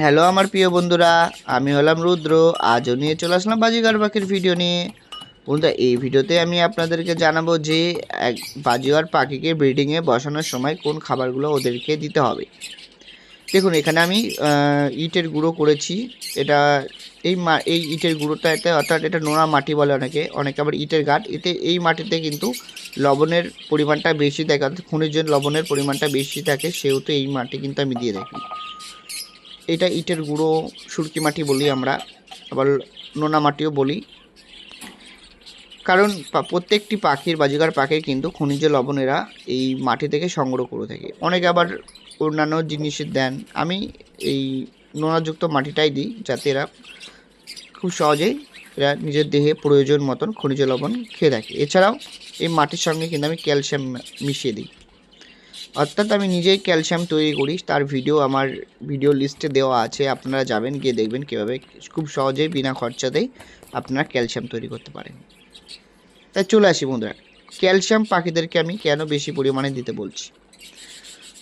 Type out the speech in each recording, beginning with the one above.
Hello আমার প্রিয় বন্ধুরা, আমি হলাম রুদ্র, আজও নিয়ে চলে আসলাম বাজিগার পাখির ভিডিও নিয়ে। বন্ধুরা, এই ভিডিওতে আমি আপনাদেরকে জানাব যে, এক বাজিগার পাখিকে ব্রিডিংয়ে বসানোর সময় কোন খাবারগুলো ওদেরকে দিতে হবে। দেখুন, এখানে আমি ইটের গুঁড়ো করেছি। এটা এই মা, এই ইটের গুঁড়োটা এতে অর্থাৎ এটা নোনা মাটি বলে অনেকে অনেকে আবার ইটের গাঁট। এতে এই মাটিতে কিন্তু লবণের পরিমাণটা বেশি থাকে, অর্থাৎ খনিজ লবণের পরিমাণটা বেশি থাকে, সেহেতু এই মাটি কিন্তু আমি দিয়ে রাখি এটা ইটের গুঁড়ো, সুরকি মাটি বলি আমরা, আবার নোনা মাটিও বলি। কারণ প্রত্যেকটি পাখির বাজিকার পাখির কিন্তু খনিজ লবণেরা এই মাটি থেকে সংগ্রহ করে থাকে। অনেকে আবার অন্যান্য জিনিসের দেন। আমি এই নোনাযুক্ত মাটিটাই দিই যাতে এরা খুব সহজেই এরা নিজের দেহে প্রয়োজন মতন খনিজ লবণ খেয়ে থাকে। এছাড়াও এই মাটির সঙ্গে কিন্তু আমি ক্যালসিয়াম মিশিয়ে দিই। অর্থাৎ আমি নিজেই ক্যালসিয়াম তৈরি করি, তার ভিডিও আমার ভিডিও লিস্টে দেওয়া আছে, আপনারা যাবেন, গিয়ে দেখবেন কীভাবে, খুব সহজেই বিনা খরচাতেই আপনারা ক্যালসিয়াম তৈরি করতে পারেন। তাই চলে আসি বন্ধুরা, ক্যালসিয়াম পাখিদেরকে আমি কেন বেশি পরিমাণে দিতে বলছি?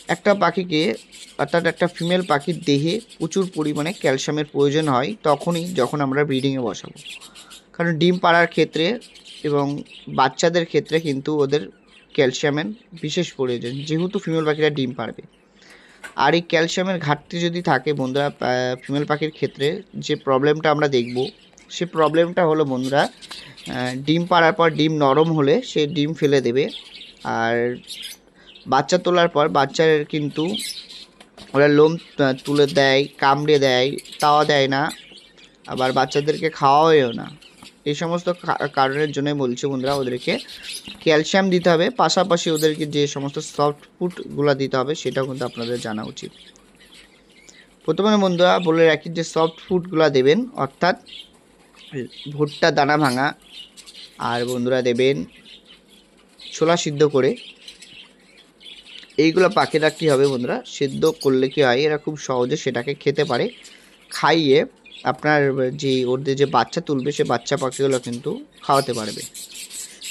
একটা পাখিকে, অর্থাৎ একটা ফিমেল পাখির দেহে প্রচুর পরিমাণে ক্যালসিয়ামের প্রয়োজন হয়, তখনই যখন আমরা ব্রিডিংয়ে বসাবো। কারণ ডিম পাড়ার ক্ষেত্রে এবং বাচ্চাদের ক্ষেত্রে কিন্তু ওদের ক্যালসিয়ামের, বিশেষ প্রয়োজন যেহেতু ফিমেল পাখিরা ডিম পারবে। আর এই ক্যালসিয়ামের ঘাটতি যদি থাকে বন্ধুরা ফিমেল পাখির ক্ষেত্রে, যে প্রবলেমটা আমরা দেখব, সে প্রবলেমটা হলো বন্ধুরা ডিম পাড়ার পর ডিম নরম হলে সে ডিম ফেলে দেবে। আর বাচ্চা তোলার পর বাচ্চার কিন্তু ওরা লোম তুলে দেয়, কামড়ে দেয়, তাওয়া দেয় না। আবার বাচ্চাদেরকে খাওয়াও না। এই সমস্ত কারণের জন্যই বলছি বন্ধুরা, ওদেরকে ক্যালসিয়াম দিতে হবে। পাশাপাশি ওদেরকে যে সমস্ত সফট ফুডগুলো দিতে হবে, সেটাও কিন্তু আপনাদের জানা উচিত। প্রথমে বন্ধুরা বলে রাখি যে সফট ফুডগুলো দেবেন, অর্থাৎ ভুট্টা, দানা ভাঙা, আর বন্ধুরা দেবেন ছোলা সিদ্ধ করে। এইগুলো পাখিরা কী হবে বন্ধুরা, সিদ্ধ করলে কি হয়, এরা খুব সহজে সেটাকে খেতে পারে। খাইয়ে আপনার যে ওদের যে বাচ্চা তুলবে, সে বাচ্চা পাখিগুলো কিন্তু খাওয়াতে পারবে।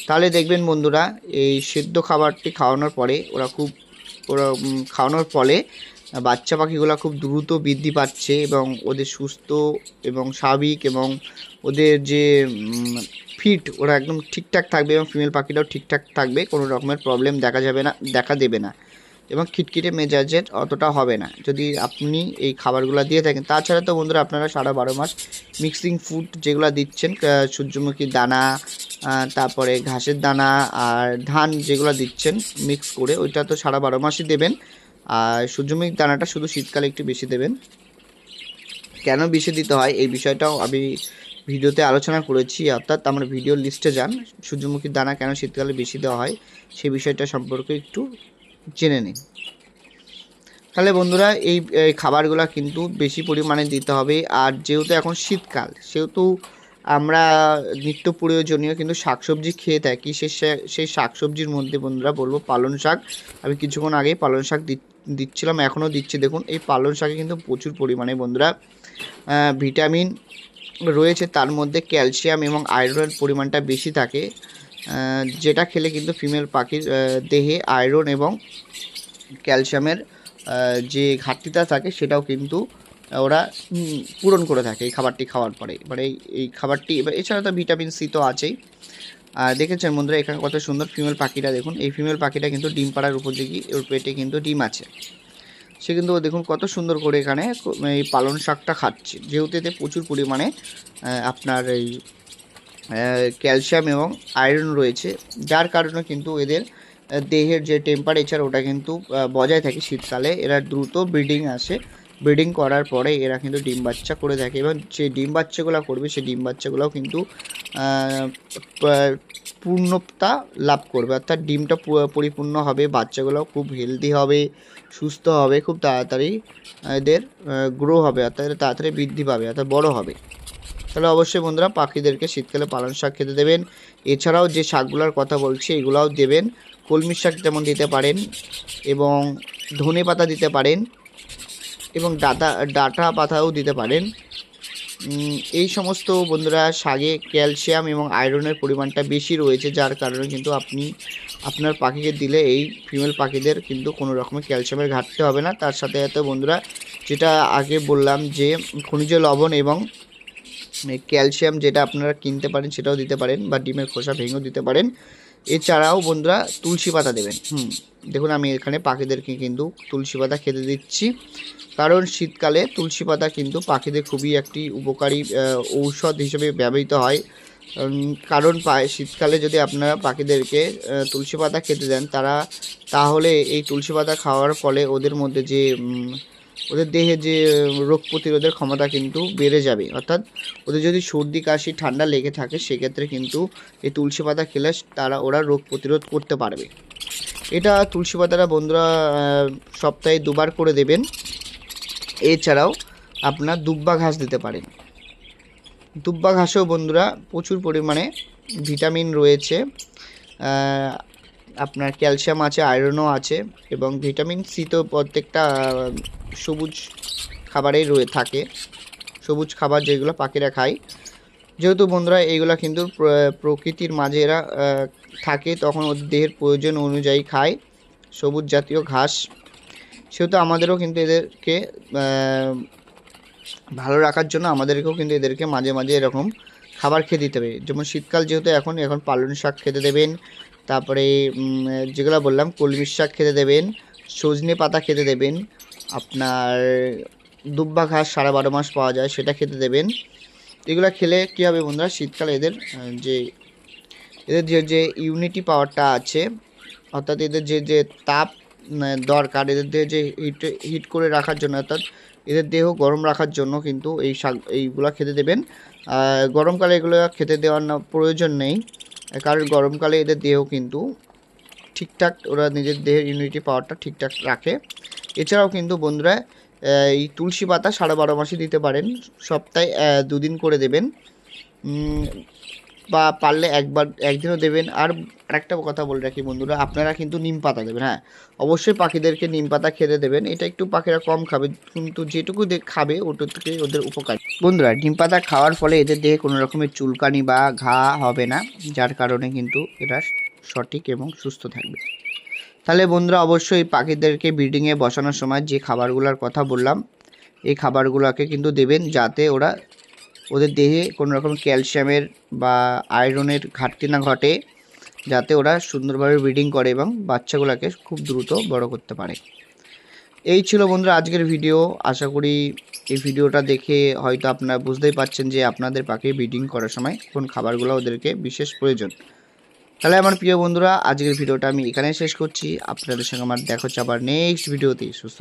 তাহলে দেখবেন বন্ধুরা, এই সিদ্ধ খাবারটি খাওয়ানোর পরে ওরা খুব, ওরা খাওয়ানোর ফলে বাচ্চা পাখিগুলো খুব দ্রুত বৃদ্ধি পাচ্ছে এবং ওদের সুস্থ এবং স্বাভাবিক এবং ওদের যে ফিট, ওরা একদম ঠিকঠাক থাকবে এবং ফিমেল পাখিটাও ঠিকঠাক থাকবে, কোনো রকমের প্রবলেম দেখা যাবে না, দেখা দেবে না। এবং খিটখিটে মেজাজের অতটা হবে না। যদি আপনি এই খাবারগুলো দিয়ে থাকেন, তাছাড়া তো বন্ধুরা আপনারা সারা বারো মাস মিক্সিং ফুড যেগুলো দিচ্ছেন সূর্যমুখী দানা তারপরে ঘাসের দানা আর ধান যেগুলো দিচ্ছেন মিক্স করে, ওইটা তো সারা বারো মাসই দেবেন। আর সূর্যমুখী দানাটা শুধু শীতকালে একটু বেশি দেবেন। কেন বেশি দিতে হয়? এই বিষয়টাও আমি ভিডিওতে আলোচনা করেছি। অর্থাৎ আমার ভিডিও লিস্টে যান সূর্যমুখীর দানা কেন শীতকালে বেশি দেওয়া হয় সেই বিষয়টা সম্পর্কে একটু জেনে নিন তাহলে বন্ধুরা, এই খাবারগুলো কিন্তু বেশি পরিমাণে দিতে হবে। আর যেহেতু এখন শীতকাল, সেহেতু আমরা নিত্য প্রয়োজনীয় কিন্তু শাকসবজি খেয়ে থাকি। সে সেই শাকসবজির মধ্যে বন্ধুরা বলব পালং শাক। আমি কিছুক্ষণ আগেই পালং শাক দিচ্ছিলাম, এখনও দিচ্ছি। দেখুন, এই পালং শাকে কিন্তু প্রচুর পরিমাণে বন্ধুরা ভিটামিন রয়েছে। তার মধ্যে ক্যালসিয়াম এবং আয়রনের পরিমাণটা বেশি থাকে। যেটা খেলে কিন্তু ফিমেল পাখির দেহে আয়রন এবং ক্যালসিয়ামের যে ঘাটতিটা থাকে সেটাও কিন্তু ওরা পূরণ করে থাকে এই খাবারটি খাওয়ার পরে। মানে এই- খাবারটি এছাড়া তো ভিটামিন সি তো আছেই। আর দেখেছেন বন্ধুরা, এখানে কত সুন্দর ফিমেল পাখিটা দেখুন। এই ফিমেল পাখিটা কিন্তু ডিম পাড়ার উপযোগী, ওর পেটে কিন্তু ডিম আছে। সে কিন্তু দেখুন কত সুন্দর করে এখানে এই পালন শাকটা খাচ্ছে। যেহেতু এতে প্রচুর পরিমাণে আপনার এই ক্যালসিয়াম এবং আয়রন রয়েছে। যার কারণে কিন্তু এদের দেহের যে টেম্পারেচার ওটা কিন্তু বজায় থাকে শীতকালে। এরা দ্রুত ব্রিডিং আসে। ব্রিডিং করার পরে এরা কিন্তু ডিম বাচ্চা করে থাকে এবং যে ডিম বাচ্চাগুলো করবে সেই ডিম বাচ্চাগুলোও কিন্তু পূর্ণতা লাভ করবে। অর্থাৎ ডিমটা পরিপূর্ণ হবে বাচ্চাগুলো খুব হেলদি হবে, সুস্থ হবে, খুব তাড়াতাড়ি এদের গ্রো হবে, অর্থাৎ তাড়াতাড়ি বৃদ্ধি পাবে, অর্থাৎ বড় হবে। তাহলে অবশ্যই বন্ধুরা পাখিদেরকে শীতকালে পালং শাক খেতে দেবেন। এছাড়াও যে শাকগুলোর কথা বলছি, এগুলাও দেবেন। কলমি শাক যেমন দিতে পারেন এবং ধনে পাতা দিতে পারেন এবং ডাটা ডাটা পাতাও দিতে পারেন। এই সমস্ত বন্ধুরা শাকে ক্যালসিয়াম এবং আয়রনের পরিমাণটা বেশি রয়েছে, যার কারণে কিন্তু আপনি আপনার পাখিকে দিলে এই ফিমেল পাখিদের কিন্তু কোনো রকমের ক্যালসিয়ামের ঘাটতি হবে না। তার সাথে সাথে বন্ধুরা যেটা আগে বললাম যে খনিজ লবণ এবং ক্যালসিয়াম যেটা আপনারা কিনতে পারেন সেটাও দিতে পারেন বা ডিমের খোসা ভেঙেও দিতে পারেন। এছাড়াও বন্ধুরা তুলসী পাতা দেবেন। হুম, দেখুন আমি এখানে পাখিদেরকে কিন্তু তুলসী পাতা খেতে দিচ্ছি। কারণ শীতকালে তুলসী পাতা কিন্তু পাখিদের খুবই একটি উপকারী ঔষধ হিসেবে ব্যবহৃত হয়। কারণ শীতকালে যদি আপনারা পাখিদেরকে তুলসী পাতা খেতে দেন তারা, তাহলে এই তুলসী পাতা খাওয়ার ফলে ওদের মধ্যে যে ওদের দেহে যে রোগ প্রতিরোধের ক্ষমতা কিন্তু বেড়ে যাবে। অর্থাৎ ওদের যদি সর্দি, কাশি, ঠান্ডা লেগে থাকে, সেক্ষেত্রে কিন্তু এই তুলসী পাতা খেলে তারা, ওরা রোগ প্রতিরোধ করতে পারবে। এটা তুলসী পাতাটা বন্ধুরা সপ্তাহে দুবার করে দেবেন। এছাড়াও আপনার দুব্বা ঘাস দিতে পারেন। দুব্বা ঘাসেও বন্ধুরা প্রচুর পরিমাণে ভিটামিন রয়েছে। আপনার ক্যালসিয়াম আছে, আয়রনও আছে এবং ভিটামিন সি তো প্রত্যেকটা সবুজ খাবারেই রয়ে থাকে। সবুজ খাবার যেগুলো পাখিরা খায়। যেহেতু বন্ধুরা, এইগুলো কিন্তু প্রকৃতির মাঝে এরা থাকে, তখন ওদের দেহের প্রয়োজন অনুযায়ী খায়। সবুজ জাতীয় ঘাস। সেহেতু আমাদেরও কিন্তু এদেরকে ভালো রাখার জন্য আমাদেরকেও কিন্তু এদেরকে মাঝে মাঝে এরকম খাবার খেয়ে দিতে হবে। যেমন শীতকাল যেহেতু এখন এখন পালন শাক খেতে দেবেন তারপরে যেগুলো বললাম কলমির শাক খেতে দেবেন, সজনে পাতা খেতে দেবেন, আপনার দুব্বা ঘাস সারা বারো মাস পাওয়া যায়, সেটা খেতে দেবেন। এগুলো খেলে কী হবে বন্ধুরা, শীতকালে এদের যে এদের যে যে ইউনিটি পাওয়ারটা আছে, অর্থাৎ এদের যে যে তাপ দরকার, এদের দেহে যে হিট হিট করে রাখার জন্য, অর্থাৎ এদের দেহ গরম রাখার জন্য কিন্তু এই শাক, এইগুলো খেতে দেবেন। গরমকালে এগুলো খেতে দেওয়ার প্রয়োজন নেই। কারণ গরমকালে এদের দেহ কিন্তু ঠিকঠাক, ওরা নিজের দেহের ইমিউনিটি পাওয়ারটা ঠিকঠাক রাখে। এছাড়াও কিন্তু বন্ধুরা এই তুলসী পাতা সাড়ে বারো মাসে দিতে পারেন। সপ্তাহে দুদিন করে দেবেন। বা পারলে একবার, একদিনও দেবেন। আর আরেকটা কথা বলে রাখি বন্ধুরা, আপনারা কিন্তু নিম পাতা দেবেন হ্যাঁ? অবশ্যই পাখিদেরকে নিম পাতা খেতে দেবেন, এটা একটু পাখিরা কম খাবে, কিন্তু যেটুকু খাবে ওটা থেকে ওদের উপকার। বন্ধুরা, নিম পাতা খাওয়ার ফলে এদের দেহে কোনো রকমের চুলকানি বা ঘা হবে না, যার কারণে কিন্তু এরা সঠিক এবং সুস্থ থাকবে। তাহলে বন্ধুরা, অবশ্যই পাখিদেরকে ব্রিডিংয়ে বসানোর সময় যে খাবারগুলোর কথা বললাম, এই খাবারগুলোকে কিন্তু দেবেন যাতে ওরা ওদের দেহে কোনো রকম ক্যালসিয়ামের বা আয়রনের ঘাটতি না ঘটে, যাতে ওরা সুন্দরভাবে ব্রিডিং করে এবং বাচ্চাগুলোকে খুব দ্রুত বড় করতে পারে। এই ছিল বন্ধুরা আজকের ভিডিও। আশা করি এই ভিডিওটা দেখে হয়তো আপনারা বুঝতেই পারছেন যে আপনাদের পাখি ব্রিডিং করার সময় কোন খাবারগুলো ওদেরকে বিশেষ প্রয়োজন। তাহলে আমার প্রিয় বন্ধুরা, আজকের ভিডিওটা আমি এখানে শেষ করছি। আপনাদের সঙ্গে আমার দেখা হচ্ছে আবার নেক্সট ভিডিওতে। সুস্থ